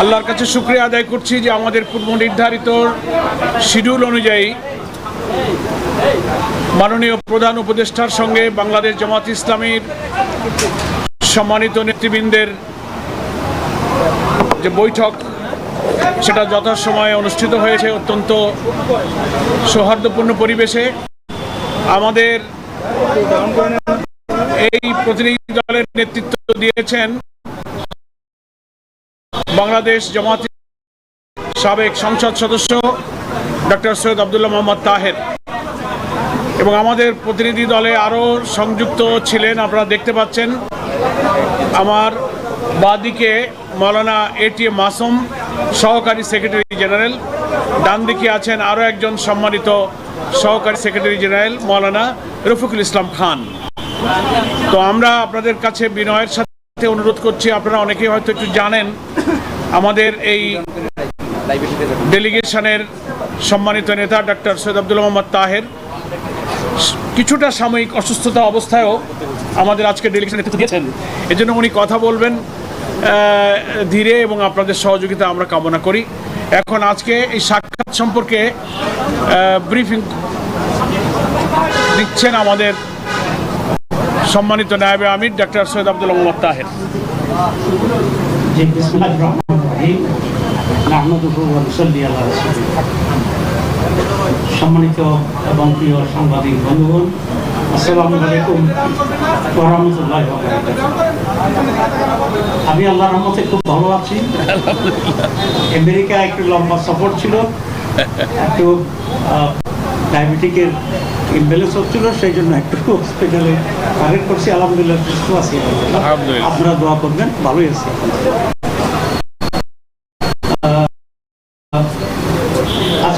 আল্লাহর কাছে শুক্রিয়া আদায় করছি যে আমাদের পূর্ব নির্ধারিত শিডিউল অনুযায়ী মাননীয় প্রধান উপদেষ্টার সঙ্গে বাংলাদেশ জামাত ইসলামীর সম্মানিত নেতৃবৃন্দের যে বৈঠক, সেটা যথাসময়ে অনুষ্ঠিত হয়েছে অত্যন্ত সৌহার্দ্যপূর্ণ পরিবেশে। আমাদের এই প্রতিনিধি দলের নেতৃত্ব দিয়েছেন বাংলাদেশ জামাত সাবেক সংসদ সদস্য ডক্টর সৈয়দ আবদুল্লাহ মোহাম্মদ তাহের। এবং আমাদের প্রতিনিধি দলে আরও সংযুক্ত ছিলেন, আপনারা দেখতে পাচ্ছেন। আমার বাদিকে মৌলানা এটিএম মাসুম, সহকারী সেক্রেটারি জেনারেল। ডান দিকে আছেন আরও একজন সম্মানিত সহকারী সেক্রেটারি জেনারেল, মৌলানা রফিকুল ইসলাম খান। তো আমরা আপনাদের কাছে বিনয়ের সাথে অনুরোধ করছি, আপনারা অনেকেই হয়তো একটু জানেন আমাদের এই ডেলিগেশনের সম্মানিত নেতা ডক্টর সৈয়দ আব্দুল মোহাম্মদ তাহের, কিছুটা সাময়িক অসুস্থতা অবস্থায়ও আমাদের আজকে ডেলিগেশন নেতৃত্ব দিয়েছেন। এজন্য উনি কথা বলবেন ধীরে এবং আপনাদের সহযোগিতা আমরা কামনা করি। এখন আজকে এই সাক্ষাৎ সম্পর্কে ব্রিফিং দিচ্ছেন আমাদের সম্মানিত নায়বে আমির ডক্টর সৈয়দ আব্দুল মোহাম্মদ তাহের। যে বিসমিল্লাহ রহমান রহিম নাহমদুহু ওয়া নুসাল্লি আলা রাসূলিল্লাহ সম্মানিত এবং প্রিয় সাংবাদিক বন্ধুগণ আসসালামু আলাইকুম রাহমাতুল্লাহি আমি আল্লাহর রহমতে খুব ভালো আছি। আমেরিকা একটু লম্বা সফর ছিল। একটু ডায়াবেটিকের ইমব্যালেন্স হচ্ছিল সেই জন্য একটু হসপিটালে কারেক্ট করছি। আলহামদুলিল্লাহ সুস্থ আছি। আপনারা দোয়া করবেন ভালোই আছি।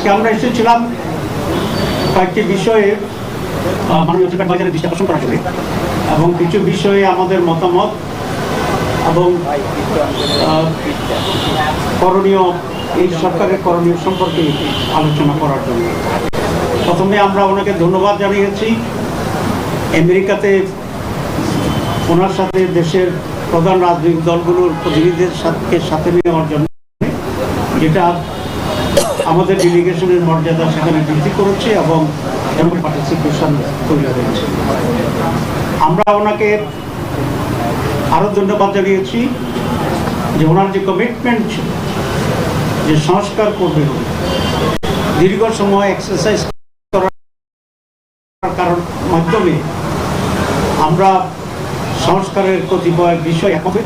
আজকে আমরা এসেছিলাম? কয়েকটি বিষয়ে মাননীয় টিকাট বাজারে দৃষ্টি আকর্ষণ করার জন্য। এবং কিছু বিষয়ে আমাদের মতামত এবং করণীয়, এই সরকারের করণীয় সম্পর্কে আলোচনা করার জন্য। প্রথমে আমরা ওনাকে ধন্যবাদ জানিয়েছি। আমেরিকাতে ওনার সাথে দেশের প্রধান রাজনৈতিক দলগুলোর প্রতিনিধিদের সাথে সাথে নেওয়ার জন্য, যেটা আমাদের ডেলিগেশনের মর্যাদা সেখানে বৃদ্ধি করেছে এবং পার্টিসিপেশন তৈরি হয়েছে। আমরা ওনাকে আরও ধন্যবাদ জানিয়েছি যে ওনার যে কমিটমেন্ট ছিল, যে সংস্কার করবে দীর্ঘ সময় এক্সারসাইজ করার কারণ মাধ্যমে আমরা সংস্কারের কতিপয় বিষয় একমত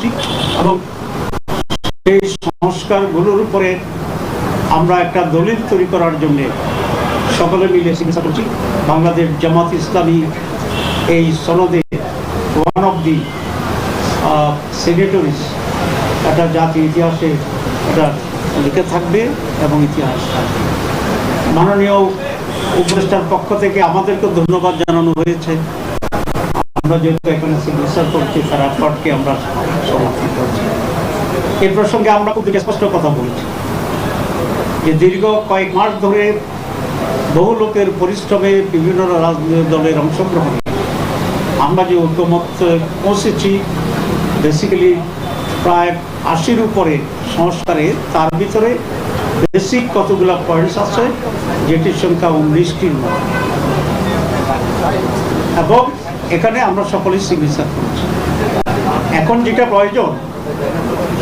এবং সেই সংস্কারগুলোর উপরে আমরা একটা দলিল তৈরি করার জন্য সকলে মিলে চিকিৎসা করছি। বাংলাদেশ জামাত ইসলামী এই সনদে ওয়ান অফ দি সিগনেটরিজ একটা জাতীয় ইতিহাসে এটা লিখে থাকবে এবং ইতিহাস থাকবে। মাননীয় উপদেষ্টার পক্ষ থেকে আমাদেরকে ধন্যবাদ জানানো হয়েছে। আমরা যেহেতু এখানে চিকিৎসা করছি, তার এফার্টকে আমরা সমর্থন করছি। এই প্রসঙ্গে আমরা খুব স্পষ্ট কথা বলছি। যে দীর্ঘ কয়েক মাস ধরে বহু লোকের পরিশ্রমে বিভিন্ন রাজনৈতিক দলের অংশগ্রহণে। আমরা যে ঐক্যমত পৌঁছেছি বেসিক্যালি প্রায় আশির উপরে সংস্কারে, তার ভিতরে বেসিক কতগুলো পয়েন্টস আছে, যেটির সংখ্যা উনিশটির মতো এবং এখানে আমরা সকলেই সিগনেচার করছি। এখন যেটা প্রয়োজন,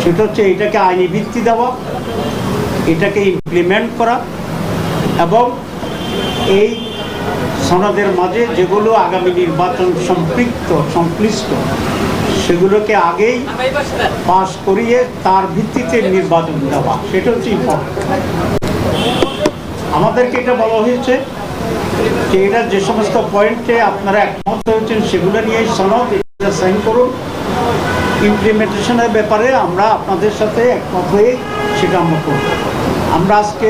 সেটা হচ্ছে এটাকে আইনি ভিত্তি দেওয়া এটাকে ইমপ্লিমেন্ট করা এবং এই সনদের মাঝে যেগুলো আগামী নির্বাচন সম্পৃক্ত, সংশ্লিষ্ট, সেগুলোকে আগেই পাশ করিয়ে তার ভিত্তিতে নির্বাচন দেওয়া। সেটা হচ্ছে ইম্পর্টেন্ট আমাদেরকে এটা বলা হয়েছে যে এটা যে সমস্ত পয়েন্টে আপনারা একমত হয়েছেন, সেগুলো নিয়ে সনদ সাইন করুন। ইমপ্লিমেন্টেশনের ব্যাপারে আমরা আপনাদের সাথে একমত হয়ে সেটা আমরা আমরা আজকে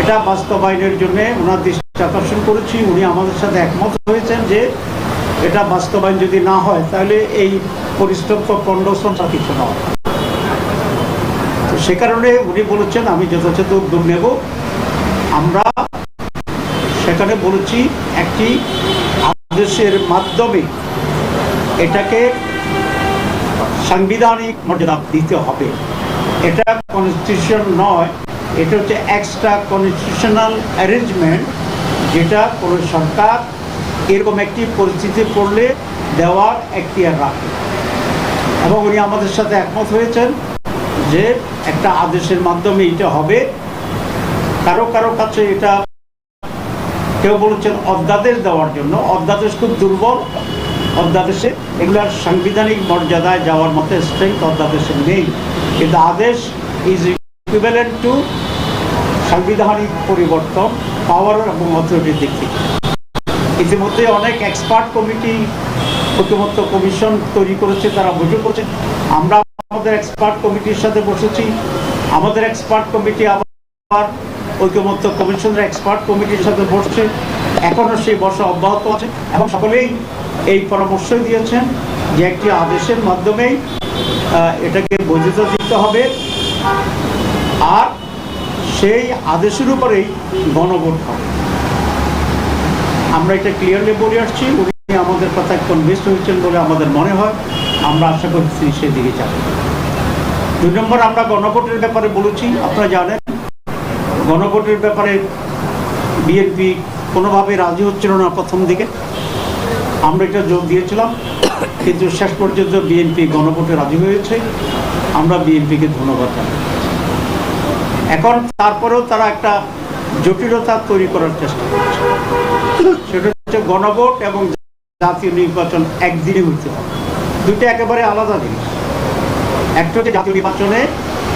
এটা বাস্তবায়নের জন্য ওনার দৃষ্টি আকর্ষণ করেছি, উনি আমাদের সাথে একমত হয়েছেন যে এটা বাস্তবায়ন যদি না হয়, তাহলে এই পরিশ্রম কন্ডোশনটা কিছু নয়। তো সে কারণে উনি বলেছেন, আমি যথাযথ উদ্যোগ নেব। আমরা সেখানে বলেছি, একটি আদেশের মাধ্যমে এটাকে সাংবিধানিক মর্যাদা দিতে হবে। এটা কনস্টিটিউশন নয়, এটা হচ্ছে এক্সট্রা কনস্টিটিউশনাল অ্যারেঞ্জমেন্ট যেটা কোনো সরকার এরকম একটি পরিস্থিতি পড়লে দেওয়ার এখতিয়ার রাখে। এবং উনি আমাদের সাথে একমত হয়েছেন যে একটা আদেশের মাধ্যমে এটা হবে। কারও কারও কাছে এটা কেউ বলেছেন অধ্যাদেশ দেওয়ার জন্য। অধ্যাদেশ খুব দুর্বল। অধ্যাদেশে, এগুলার সাংবিধানিক মর্যাদায় যাওয়ার মতো স্ট্রেংথ অধ্যাদেশে নেই। কিন্তু আদেশ ইজ ইকুইভ্যালেন্ট টু সাংবিধানিক পরিবর্তন পাওয়ার এবং অথরিটির দিক থেকে। ইতিমধ্যে অনেক এক্সপার্ট কমিটি ঐক্যমত্য কমিশন তৈরি করেছে, তারা বৈঠক করছে। আমরা আমাদের এক্সপার্ট কমিটির সাথে বসেছি। আমাদের এক্সপার্ট কমিটি আবার ঐক্যমত্য কমিশনের এক্সপার্ট কমিটির সাথে বসছে। এখনও সেই বর্ষা অব্যাহত আছে। এবং সকলেই এই পরামর্শ দিয়েছেন যে একটি আদেশের মাধ্যমেই এটাকে বৈধতা দিতে হবে। আর সেই আদেশের উপরেই গণভোট হবে। আমরা এটা ক্লিয়ারলি বলে আসছি। উনি আমাদের কথায় কনভিন্স হয়েছেন বলে আমাদের মনে হয়। আমরা আশা করছি সেদিকে যাব। দুই নম্বর, আমরা গণভোটের ব্যাপারে বলেছি। আপনারা জানেন, গণভোটের ব্যাপারে বিএনপি কোনোভাবে রাজি হচ্ছিল না প্রথম দিকে। আমরা এটা যোগ দিয়েছিলাম, কিন্তু শেষ পর্যন্ত বিএনপি গণভোটে রাজি হয়েছে। আমরা বিএনপিকে ধন্যবাদ জানাই। এখন তারপরেও তারা একটা জটিলতা তৈরি করার চেষ্টা করছে। সেটা হচ্ছে গণভোট এবং জাতীয় নির্বাচন একদিনে হইতে হবে। দুইটা একেবারে আলাদা জিনিস। একটা হচ্ছে জাতীয় নির্বাচনে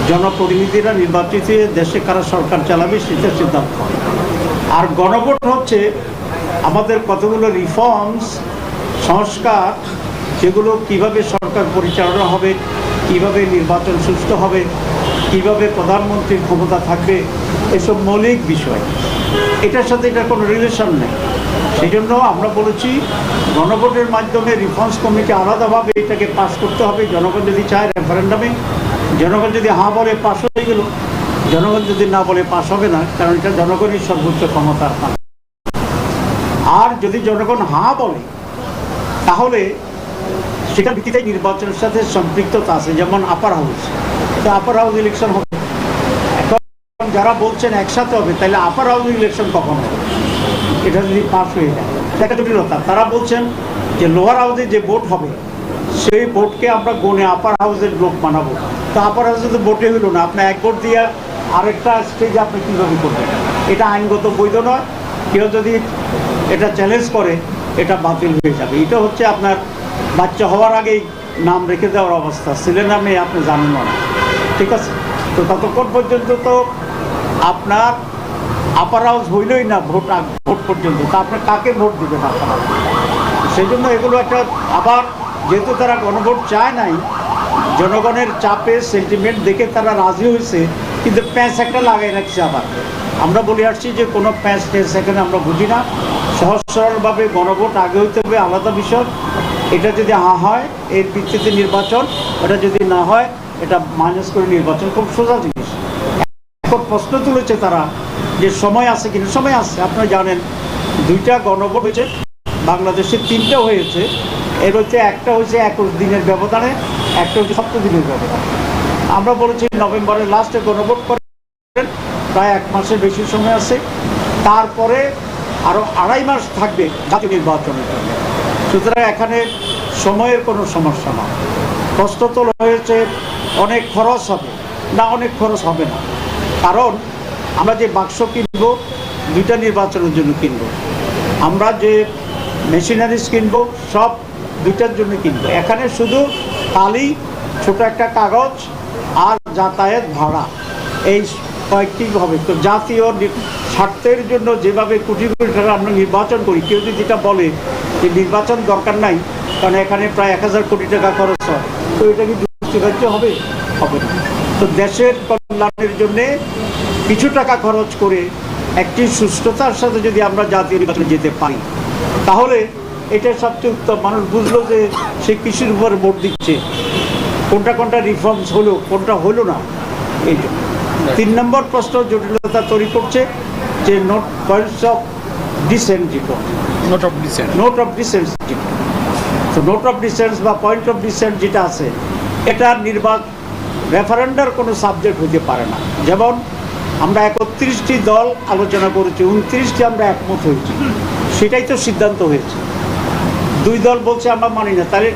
জনপ্রতিনিধিরা নির্বাচিত দেশে কারা সরকার চালাবে, সেটা সিদ্ধান্ত আর গণভোট হচ্ছে আমাদের কতগুলো রিফর্মস সংস্কার, যেগুলো কীভাবে সরকার পরিচালনা হবে, কীভাবে নির্বাচন সুষ্ঠু হবে, কীভাবে প্রধানমন্ত্রীর ক্ষমতা থাকবে, এসব মৌলিক বিষয়। এটার সাথে এটার কোনো রিলেশন নেই। সেই জন্য আমরা বলেছি, গণভোটের মাধ্যমে রিফর্মস কমিটি আলাদাভাবে এটাকে পাশ করতে হবে। জনগণ যদি চায় রেফারেন্ডামে জনগণ যদি হাঁ বলে পাশ হয়ে গেল, জনগণ যদি না বলে পাশ হবে না, কারণ এটা জনগণের সর্বোচ্চ আর যদি জনগণ হাঁ বলে, তাহলে সেটার ভিত্তিতে নির্বাচনের সাথে সম্পৃক্ততা আছে, যেমন আপার হাউস তো আপার হাউস ইলেকশন হবে। এখন যারা বলছেন একসাথে হবে, তাহলে আপার হাউস ইলেকশন কখন হবে? এটা যদি পাস হয়ে যায়। একটা জটিলতা তারা বলছেন যে লোয়ার হাউসে যে ভোট হবে, সেই ভোটকে আমরা গনে আপার হাউসের লোক বানাবো। তো আপার হাউসে তো ভোটে হইল না। আপনি এক ভোট দিয়ে আরেকটা স্টেজে আপনি কীভাবে করবেন? এটা আইনগত বৈধ নয়। কেউ যদি এটা চ্যালেঞ্জ করে, এটা বাতিল হয়ে যাবে। এটা হচ্ছে আপনার বাচ্চা হওয়ার আগেই নাম রেখে দেওয়ার অবস্থা। ছেলে নামে আপনি জানেন না। ঠিক আছে? তো ততক্ষণ পর্যন্ত তো আপনার আপার হাউস হইলই না ভোট ভোট পর্যন্ত। তা আপনি কাকে ভোট দিবেন আপার সেই জন্য এগুলো একটা আবার যেহেতু তারা গণভোট চায় নাই, জনগণের চাপে সেন্টিমেন্ট দেখে তারা রাজি হয়েছে, কিন্তু প্যাঁচ একটা লাগাই রাখছে আবার। আমরা বলে আসছি যে কোনো প্যাঁচ টেস এখানে আমরা বুঝি না। সহজ সরলভাবে গণভোট আগে হইতে হবে, আলাদা বিষয়। এটা যদি হা হয়, এর ভিত্তিতে নির্বাচন। এটা যদি না হয়, এটা মাইনাস করে নির্বাচন। খুব সোজা জিনিস। এখন প্রশ্ন তুলেছে তারা যে সময় আছে কিনা? সময় আছে, আপনারা জানেন। দুইটা গণভোট হয়েছে, বাংলাদেশে তিনটা হয়েছে। এর হচ্ছে একটা হয়েছে একুশ দিনের ব্যবধানে, একটা হচ্ছে সপ্তাহ দিনের ব্যবধানে। আমরা বলেছি নভেম্বরের লাস্টে গণভোট করেন। প্রায় এক মাসের বেশি সময় আছে। তারপরে আরও আড়াই মাস থাকবে জাতীয় নির্বাচনের জন্য সুতরাং এখানে সময়ের কোনো সমস্যা না। প্রশ্ন তোলা হয়েছে অনেক খরচ হবে। না, অনেক খরচ হবে না। কারণ আমরা যে বাক্স কিনবো, দুইটা নির্বাচনের জন্য কিনবো। আমরা যে মেশিনারিজ কিনবো, সব দুইটার জন্য কিনবো। এখানে শুধু খালি ছোট একটা কাগজ আর যাতায়াত ভাড়া। এই কয়েকটি হবে। তো জাতীয় স্বার্থের জন্য যেভাবে কোটি কোটি টাকা আমরা নির্বাচন করি, কেউ যদি যেটা বলে যে নির্বাচন দরকার নাই, কারণ এখানে প্রায় এক হাজার কোটি টাকা খরচ হয়, তো এটা কি যুক্তিগ্রাহ্য হবে? হবে তো দেশের কল্যাণের জন্যে কিছু টাকা খরচ করে একটি সুস্থতার সাথে যদি আমরা জাতীয় নির্বাচনে যেতে পারি, তাহলে এটা সবচেয়ে উত্তম। মানুষ বুঝলো যে সে কৃষির উপর ভোট দিচ্ছে। কোনটা কোনটা রিফর্মস হলো, কোনটা হলো না, এই জন্য। তিন নম্বর প্রশ্ন জটিলতা তৈরি করছে যে নোট পয়েন্টস অফ ডিসেন্ট যেটা note of dissent note of dissent তো নোট অফ ডিসেন্স বা পয়েন্ট অফ ডিসেন্ট যেটা আছে এটা নির্বাচন রেফারেন্ডার কোনো সাবজেক্ট হতে পারে না। যেমন আমরা একত্রিশটি দল আলোচনা করেছি উনত্রিশটি আমরা একমত হয়েছি। সেটাই তো সিদ্ধান্ত হয়েছে। দুই দল বলছে আমরা মানি না। তাহলে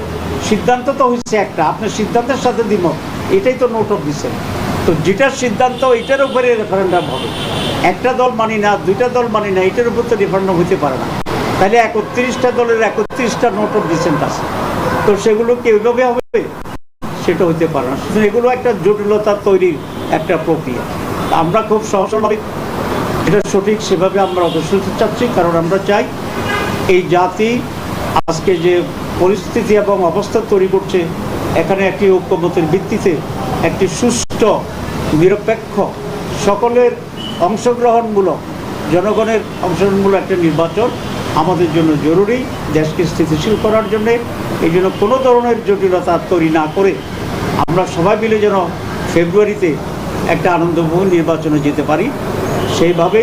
সিদ্ধান্ত তো হয়েছে একটা আপনার সিদ্ধান্তের সাথে দ্বিমত। এটাই তো নোট অফ দিচ্ছেন তো যেটার সিদ্ধান্ত, এটার উপরে রেফারেন্ডাম হবে। একটা দল মানি না, দুইটা দল মানি না, এটার উপর তো রেফারেন্ডাম হতে পারে না। তাহলে একত্রিশটা দলের একত্রিশটা নোট অফ ডিসেন্ট আছে। তো সেগুলো কি ওইভাবে হবে? সেটা হতে পারে না। এগুলো একটা জটিলতা তৈরির একটা প্রক্রিয়া। আমরা খুব সহজভাবে এটা সঠিক সেভাবে আমরা হতে চাচ্ছি, কারণ আমরা চাই এই জাতি আজকে যে পরিস্থিতি এবং অবস্থা তৈরি করছে, এখানে একটি ঐক্যমতের ভিত্তিতে একটি সুষ্ঠু নিরপেক্ষ, সকলের অংশগ্রহণমূলক, জনগণের অংশগ্রহণমূলক একটা নির্বাচন আমাদের জন্য জরুরি, দেশকে স্থিতিশীল করার জন্যে। এই জন্য কোনো ধরনের জটিলতা তৈরি না করে আমরা সবাই মিলে যেন ফেব্রুয়ারিতে একটা আনন্দময় নির্বাচনে যেতে পারি। সেইভাবে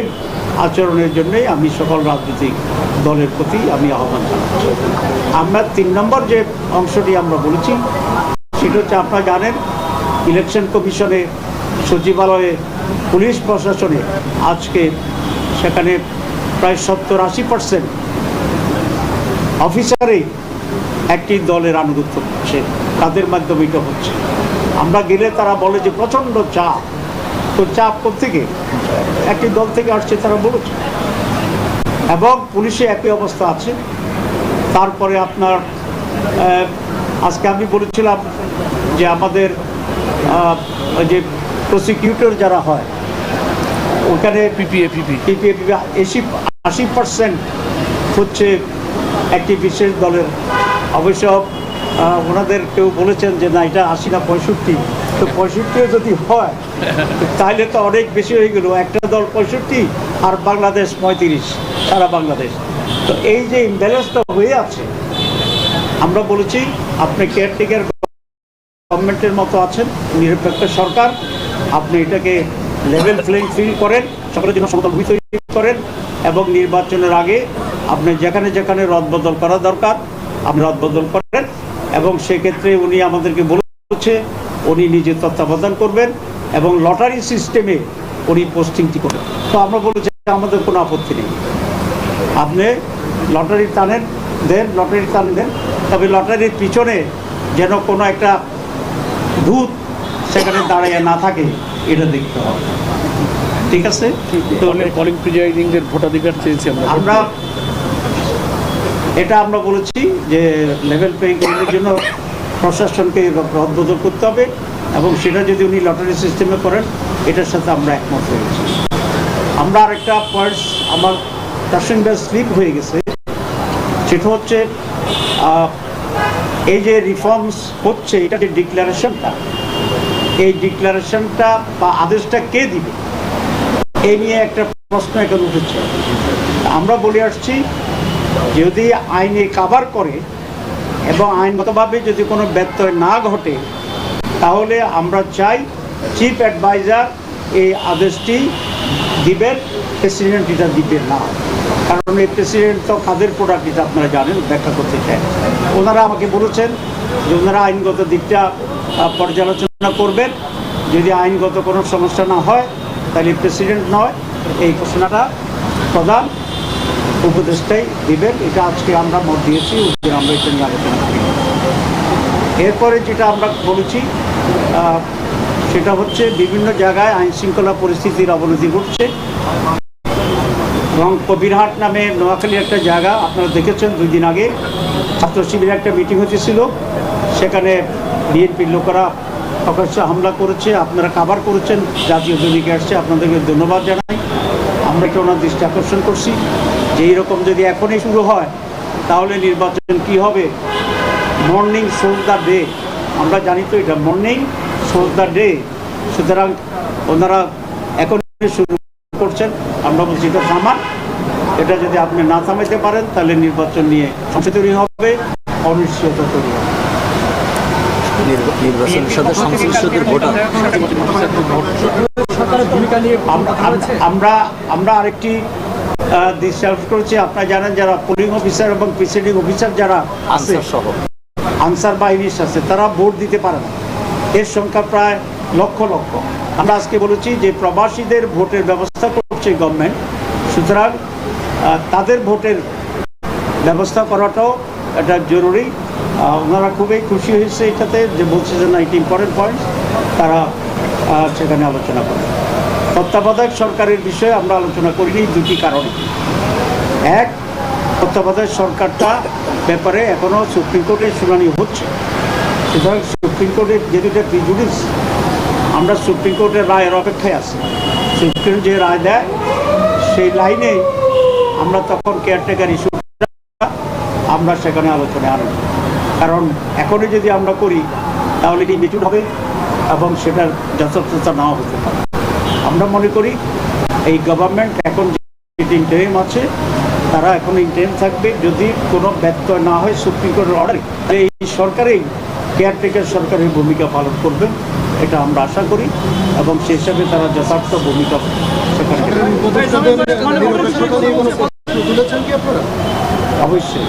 আচরণের জন্যই আমি সকল রাজনৈতিক দলের প্রতি আমি আহ্বান জানাচ্ছি। আমরা তিন নম্বর যে অংশটি আমরা বলেছি, সেটা হচ্ছে আপনারা জানেন ইলেকশন কমিশনে সচিবালয়ে পুলিশ প্রশাসনে আজকে সেখানে প্রায় সত্তর আশি পার্সেন্ট অফিসারে একটি দলের আনুগত্য করছে, তাদের মাধ্যমে এটা হচ্ছে। আমরা গেলে তারা বলে যে প্রচণ্ড চাপ। তো চাপ থেকে একটি দল থেকে আসছে তারা বলেছে। এবং পুলিশে একই অবস্থা আছে। তারপরে আপনার আজকে আমি বলেছিলাম যে আমাদের যে প্রসিকিউটর যারা হয় ওখানে পিপিএ পিপি পিপিএপি আশি আশি পার্সেন্ট হচ্ছে একটি বিশেষ দলের। অবশ্য ওনাদের কেউ বলেছেন যে না এটা আশি না পঁয়ষট্টি। তো পঁয়ষট্টিও যদি হয় তাহলে তো অনেক বেশি হয়ে গেল। একটা দল পঁয়ষট্টি আর বাংলাদেশ পঁয়ত্রিশ সারা বাংলাদেশ। তো এই যে ইমব্যালেন্সটা হয়ে আছে আমরা বলেছি আপনি কেয়ারটেকার গভর্নমেন্টের মতো আছেন, নিরপেক্ষ সরকার। আপনি এটাকে লেভেল প্লেইং ফিল্ড করেন, সকলের জন্য সমতল ভূমি তৈরি করেন এবং নির্বাচনের আগে আপনি যেখানে যেখানে রদবদল করা দরকার, আপনি রদবদল করেন এবং সেক্ষেত্রে উনি আমাদেরকে বলেছে, উনি নিজে তত্ত্বাবধান করবেন এবং লটারি সিস্টেমে উনি পোস্টিংটি করবেন। তো আমরা বলেছি আমাদের কোনো আপত্তি নেই। আপনি লটারি টানেন, দেন লটারি টান দেন, তবে লটারির পিছনে যেন কোনো একটা ভূত সেখানে দাঁড়িয়ে না থাকে এটা দেখতে হবে। ঠিক আছে? তো কলিং প্রিজাইডিংদের ভোটাধিকার চেয়েছি আমরা। আমরা এটা আমরা বলেছি যে লেভেল প্লেইং ফিল্ডের জন্য প্রশাসনকে রদবদল করতে হবে এবং সেটা যদি উনি লটারি সিস্টেমে করেন এটার সাথে আমরা একমত হয়েছি। আমরা আরেকটা পয়েন্টস আমার তার সঙ্গে স্লিপ হয়ে গেছে। সেটা হচ্ছে এই যে রিফর্মস হচ্ছে, এটা যে ডিক্লারেশনটা এই ডিক্লারেশনটা বা আদেশটা কে দিবে? এই নিয়ে একটা প্রশ্ন এখন উঠেছে। আমরা বলে আসছি, যদি আইনে কাভার করে এবং আইনগতভাবে যদি কোনো ব্যত্যয় না ঘটে, তাহলে আমরা চাই চিফ অ্যাডভাইজার এই আদেশটি দিবেন প্রেসিডেন্ট এটা দিবেন না। কারণ এই প্রেসিডেন্ট তো কাদের প্রোডাক্ট এটা আপনারা জানেন, ব্যাখ্যা করতে চান ওনারা আমাকে বলেছেন যে ওনারা আইনগত দিকটা পর্যালোচনা করবেন। যদি আইনগত কোনো সমস্যা না হয়, তাহলে প্রেসিডেন্ট নয়। এই ঘোষণাটা প্রধান উপদেষ্টাই দিবেন। এটা আজকে আমরা মত দিয়েছি আমরা এটা নিয়ে আলোচনা করি। এরপরে যেটা আমরা বলেছি সেটা হচ্ছে বিভিন্ন জায়গায় আইন শৃঙ্খলা পরিস্থিতির অবনতি ঘটছে। এবং কবিরহাট নামে নোয়াখালীর একটা জায়গা, আপনারা দেখেছেন দুই দিন আগে। ছাত্র শিবিরের একটা মিটিং হতেছিল। সেখানে বিএনপির লোকেরা প্রকাশ্যে হামলা করেছে, আপনারা কাভার করেছেন, জাতীয় দৈনিকে আসছে, আপনাদেরকে ধন্যবাদ জানাই। আমরা একটা ওনার দৃষ্টি আকর্ষণ করছি যে এইরকম যদি এখনই শুরু হয়, তাহলে নির্বাচন কি হবে? মর্নিং শোজ দ্য ডে আমরা জানি তো এটা মর্নিং শোজ দ্য ডে সুতরাং ওনারা এখন শুরু করছেন আমরা বলছি এটা থামান এটা যদি আপনি না থামাইতে পারেন তাহলে নির্বাচন নিয়ে সমস্যা তৈরি হবে অনিশ্চয়তা তৈরি হবে। সাথে আমরা- আমরা আরেকটি আহ, করেছি। আপনারা জানেন যারা পোলিং অফিসার এবং প্রিসাইডিং অফিসার যারা আছে আনসার সহ। আনসার বাহিনীর আছে তারা ভোট দিতে পারে না। এর সংখ্যা প্রায় লক্ষ লক্ষ। আমরা আজকে বলেছি যে প্রবাসীদের ভোটের ব্যবস্থা করছে গভর্নমেন্ট সুতরাং তাদের ভোটের ব্যবস্থা করাটাও এটা জরুরি। ওনারা খুবই খুশি হয়েছে এটাতে যে বলছে যে না, এটি ইম্পর্টেন্ট পয়েন্ট তারা সেখানে আলোচনা করে। তত্ত্বাবধায়ক সরকারের বিষয়ে আমরা আলোচনা করিনি দুটি কারণে। এক, তত্ত্বাবধায়ক সরকারটা ব্যাপারে এখনও সুপ্রিম কোর্টের শুনানি হচ্ছে। সুতরাং সুপ্রিম কোর্টের যে দুটো প্রিজুডিস আমরা সুপ্রিম কোর্টের রায়ের অপেক্ষায় আছি। সুপ্রিম যে রায় দেয়, সেই লাইনে আমরা তখন কেয়ারটেকার ইস্যু আমরা সেখানে আলোচনায় আনব। কারণ এখনই যদি আমরা করি, তাহলে এটি মিটুন হবে এবং সেটার যথার্থতা নাও হতে পারে। আমরা মনে করি, এই গভর্নমেন্ট এখন ইন্টারিম আছে, তারা এখন ইন্টারিম থাকবে। যদি কোনো ব্যত্যয় না হয় সুপ্রিম কোর্টের অর্ডারে এই সরকারেই কেয়ারটেকার সরকারের ভূমিকা পালন করবে। এটা আমরা আশা করি এবং সে হিসাবে তারা যথার্থ ভূমিকা অবশ্যই।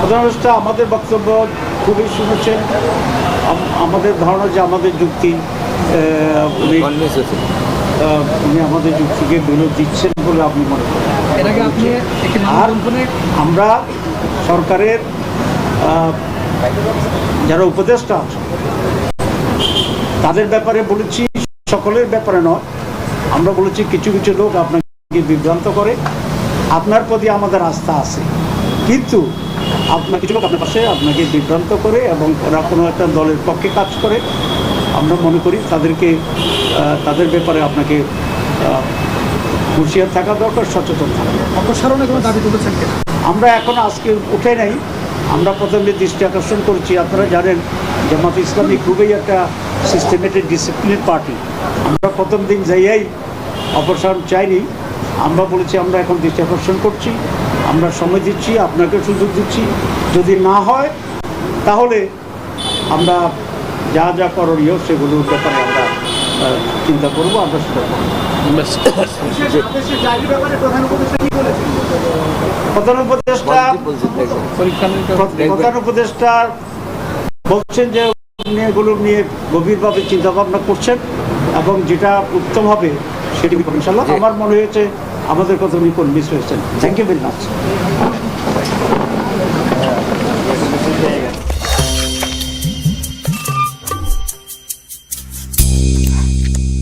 প্রধানমন্ত্রী আমাদের বক্তব্য খুবই শুনেছেন। আমাদের ধারণা যে আমাদের যুক্তি উনি আমাদের যুক্তিকে বিরোধ দিচ্ছেন বলে আপনি মনে করেন? আর আমরা সরকারের যারা উপদেষ্টা আছে তাদের ব্যাপারে বলেছি সকলের ব্যাপারে নয়। আমরা বলেছি কিছু কিছু লোক আপনাকে বিভ্রান্ত করে। আপনার প্রতি আমাদের আস্থা আছে। কিন্তু আপনার কিছু লোক আপনার পাশে আপনাকে বিভ্রান্ত করে এবং ওরা কোনো একটা দলের পক্ষে কাজ করে। আমরা মনে করি তাদেরকে তাদের ব্যাপারে আপনাকে হুঁশিয়ার থাকা দরকার সচেতন থাকা দরকার। অপসারণে কোনো দাবি তুলেছেন আমরা এখন আজকে উঠে নাই। আমরা প্রথমে দৃষ্টি আকর্ষণ করছি, আপনারা জানেন জামাত ইসলামী খুবই একটা সিস্টেমেটিক ডিসিপ্লিন পার্টি আমরা প্রথম দিন যাইয়াই অপসারণ চাইনি। আমরা বলেছি, আমরা এখন দৃষ্টি আকর্ষণ করছি, আমরা সময় দিচ্ছি আপনাকে সুযোগ দিচ্ছি। যদি না হয়, তাহলে আমরা যা যা করণীয় সেগুলোর ব্যাপারে চিন্তা করব আমরা সেটা প্রধান উপদেষ্টা বলছেন প্রধান উপদেষ্টা যে এগুলো নিয়ে গভীরভাবে চিন্তা ভাবনা করছেন এবং যেটা উত্তম হবে সেটি ইনশাল্লাহ আমার মনে হয়েছে আমাদের কথা উনি কনভিন্স হয়েছেন। Thank you very much